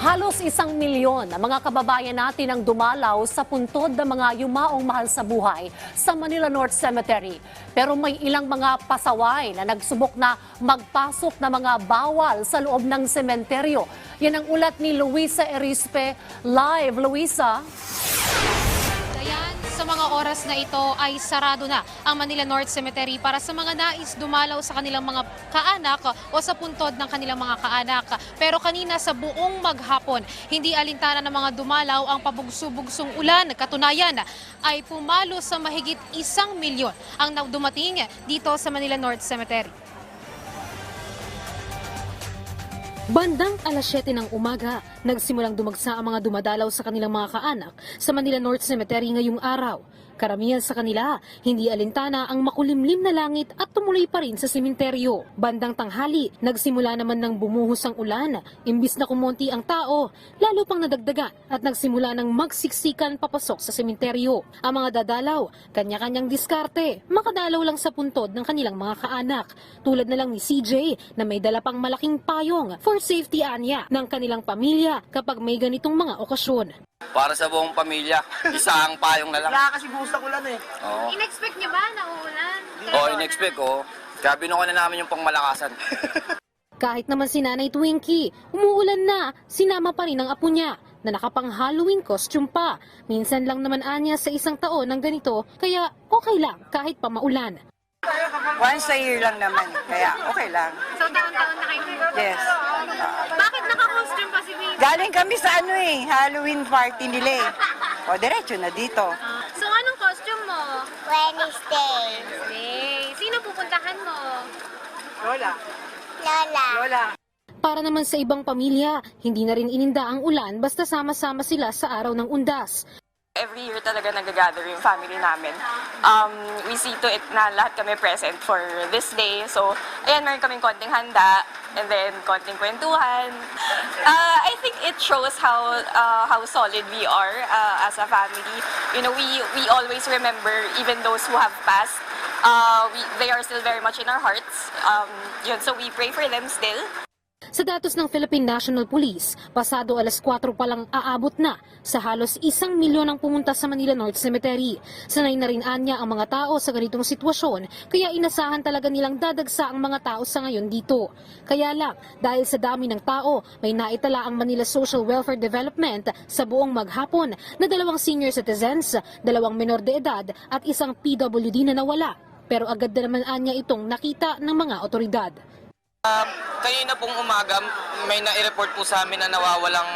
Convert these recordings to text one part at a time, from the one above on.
Halos isang milyon ang mga kababayan natin ang dumalaw sa puntod ng mga yumaong mahal sa buhay sa Manila North Cemetery. Pero may ilang mga pasaway na nagsubok na magpasok na mga bawal sa loob ng sementeryo. Yan ang ulat ni Luisa Erispe. Live, Luisa. Sa mga oras na ito ay sarado na ang Manila North Cemetery para sa mga nais dumalaw sa kanilang mga kaanak o sa puntod ng kanilang mga kaanak. Pero kanina sa buong maghapon, hindi alintana ng mga dumalaw ang pabugso-bugsong ulan. Katunayan ay pumalo sa mahigit isang milyon ang dumating dito sa Manila North Cemetery. Bandang alas 7 ng umaga, nagsimulang dumagsa ang mga dumadalaw sa kanilang mga kaanak sa Manila North Cemetery ngayong araw. Karamihan sa kanila, hindi alintana ang makulimlim na langit at tumuloy pa rin sa sementeryo. Bandang tanghali, nagsimula naman ng bumuhos ang ulan. Imbis na kumonti ang tao, lalo pang nadagdagan at nagsimula ng magsiksikan papasok sa sementeryo. Ang mga dadalaw, kanya-kanyang diskarte, makadalaw lang sa puntod ng kanilang mga kaanak. Tulad na lang ni CJ na may dala pang malaking payong for safety anya ng kanilang pamilya kapag may ganitong mga okasyon. Para sa buong pamilya, isang payong na lang. Kaya kasi buhos ng ulan eh. Oo. In-expect niyo ba na uulan? Oo, in-expect ko. Kaya binuko na namin yung pangmalakasan. Kahit naman si Nanay Twinkie, umuulan na, sinama pa rin ang apo niya na nakapang Halloween costume pa. Minsan lang naman anya sa isang taon ng ganito, kaya okay lang kahit pa maulan. Once a year lang naman, kaya okay lang. So taon-taon na kayo Yes. Bakit naka-costume pa si Baby? Galing kami sa ano eh, Halloween party nila eh. O, diretso na dito. So anong costume mo? Wednesday. Hey, sino pupuntahan mo? Lola. Lola. Lola. Para naman sa ibang pamilya, hindi na rin ininda ang ulan basta sama-sama sila sa araw ng undas. every year talaga nag-gather yung family namin. Um, we see to it na lahat kami present for this day. So, ayan, meron kaming konting handa and then konting kwentuhan. Shows how uh, how solid we are uh, as a family. You know, we we always remember even those who have passed. Uh, we, they are still very much in our hearts. Um, yun, so we pray for them still. Sa datos ng Philippine National Police, pasado alas 4 pa lang aabot na sa halos isang milyon ang pumunta sa Manila North Cemetery. Sanay na rin anya ang mga tao sa ganitong sitwasyon, kaya inasahan talaga nilang dadagsa ang mga tao sa ngayon dito. Kaya lang, dahil sa dami ng tao, may naitala ang Manila Social Welfare Development sa buong maghapon na dalawang senior citizens, dalawang menor de edad at isang PWD na nawala. Pero agad na naman anya itong nakita ng mga otoridad. Kanina pong umaga, may na-report po sa amin na nawawalang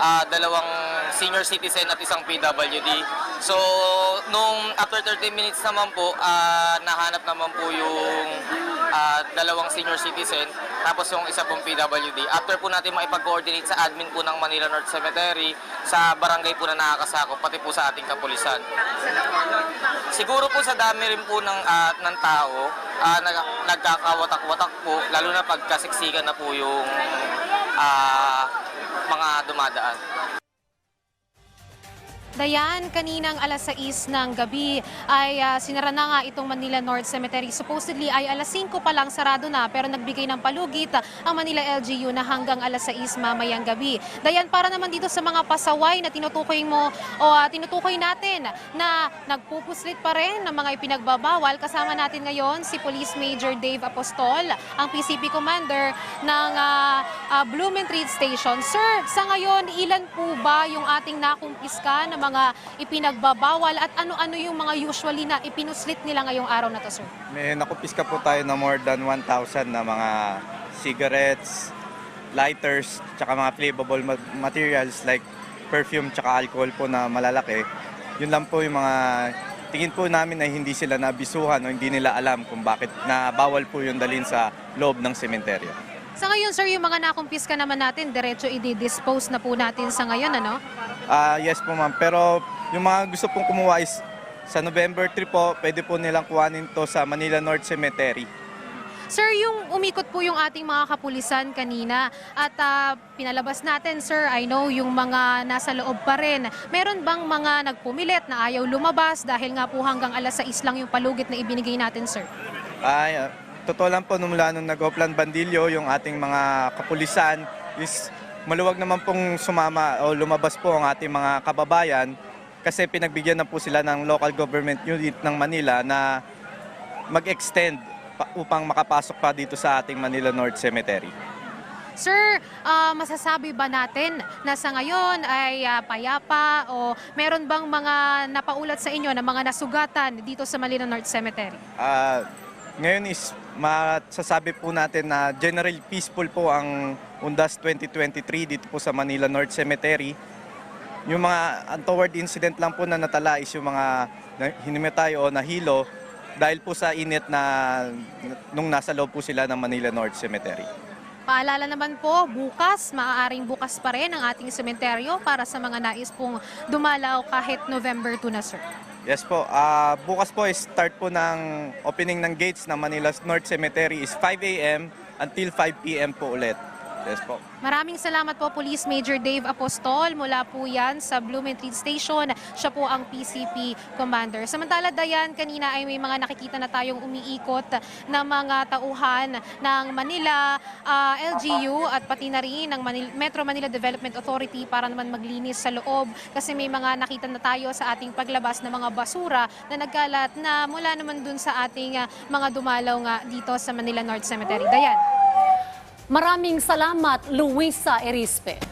ah, dalawang senior citizen at isang PWD. So, nung after 30 minutes naman po, ah, nahanap naman po yung ah, dalawang senior citizen, tapos yung isa pong PWD. After po natin maipag-coordinate sa admin po ng Manila North Cemetery, sa barangay po na nakakasakop, pati po sa ating kapulisan. Siguro po sa dami rin po ng, ah, ng tao, ah, nag, nagkakawatak-watak po, lalo na pagkasiksikan na po yung ah, mga dumadaan. Dayan, kaninang alas 6 ng gabi ay ah, sinara na nga itong Manila North Cemetery. Supposedly ay alas 5 pa lang sarado na pero nagbigay ng palugit ang Manila LGU na hanggang alas 6 mamayang gabi. Dayan, para naman dito sa mga pasaway na tinutukoy mo o ah, tinutukoy natin na nagpupuslit pa rin ng mga ipinagbabawal. Kasama natin ngayon si Police Major Dave Apostol, ang PCP Commander ng ah, ah, Blumentritt Station. Sir, sa ngayon, ilan po ba yung ating nakumpiska na mga ipinagbabawal at ano-ano yung mga usually na ipinuslit nila ngayong araw na to, sir? May nakupiska po tayo na more than 1,000 na mga cigarettes, lighters, tsaka mga flammable ma- materials like perfume tsaka alcohol po na malalaki. Yun lang po yung mga tingin po namin na hindi sila nabisuhan o hindi nila alam kung bakit na bawal po yung dalhin sa loob ng sementeryo. Sa ngayon, sir, yung mga nakumpiska naman natin, diretso i-dispose na po natin sa ngayon, ano? Ah, yes po ma'am, pero yung mga gusto pong kumuha is sa November 3 po, pwede po nilang kuhanin to sa Manila North Cemetery. Sir, yung umikot po yung ating mga kapulisan kanina at ah, pinalabas natin, sir, I know yung mga nasa loob pa rin. Meron bang mga nagpumilit na ayaw lumabas dahil nga po hanggang alas 6 lang yung palugit na ibinigay natin, sir? Ay, ah, totoo lang po, nung mula nung nag-Oplan Bandilyo, yung ating mga kapulisan is maluwag naman pong sumama o lumabas po ang ating mga kababayan kasi pinagbigyan na po sila ng local government unit ng Manila na mag-extend pa- upang makapasok pa dito sa ating Manila North Cemetery. Sir, ah, masasabi ba natin na sa ngayon ay ah, payapa o meron bang mga napaulat sa inyo na mga nasugatan dito sa Manila North Cemetery? Ah, ngayon is masasabi po natin na generally peaceful po ang Undas 2023 dito po sa Manila North Cemetery. Yung mga untoward incident lang po na natala is yung mga hinimatay o nahilo dahil po sa init na nung nasa loob po sila ng Manila North Cemetery. Paalala naman po, bukas, maaaring bukas pa rin ang ating sementeryo para sa mga nais pong dumalaw kahit November 2 na, sir. Yes po, ah, bukas po is start po ng opening ng gates ng Manila North Cemetery is 5 a.m. until 5 p.m. po ulit. Yes po. Maraming salamat po Police Major Dave Apostol mula po yan sa Blumentritt Station. Siya po ang PCP Commander. Samantala Dayan, kanina ay may mga nakikita na tayong umiikot na mga tauhan ng Manila ah, LGU at pati na rin ng Manil- Metro Manila Development Authority para naman maglinis sa loob kasi may mga nakita na tayo sa ating paglabas ng mga basura na nagkalat na mula naman dun sa ating ah, mga dumalaw nga dito sa Manila North Cemetery. Dayan. Maraming salamat, Luisa Erispe.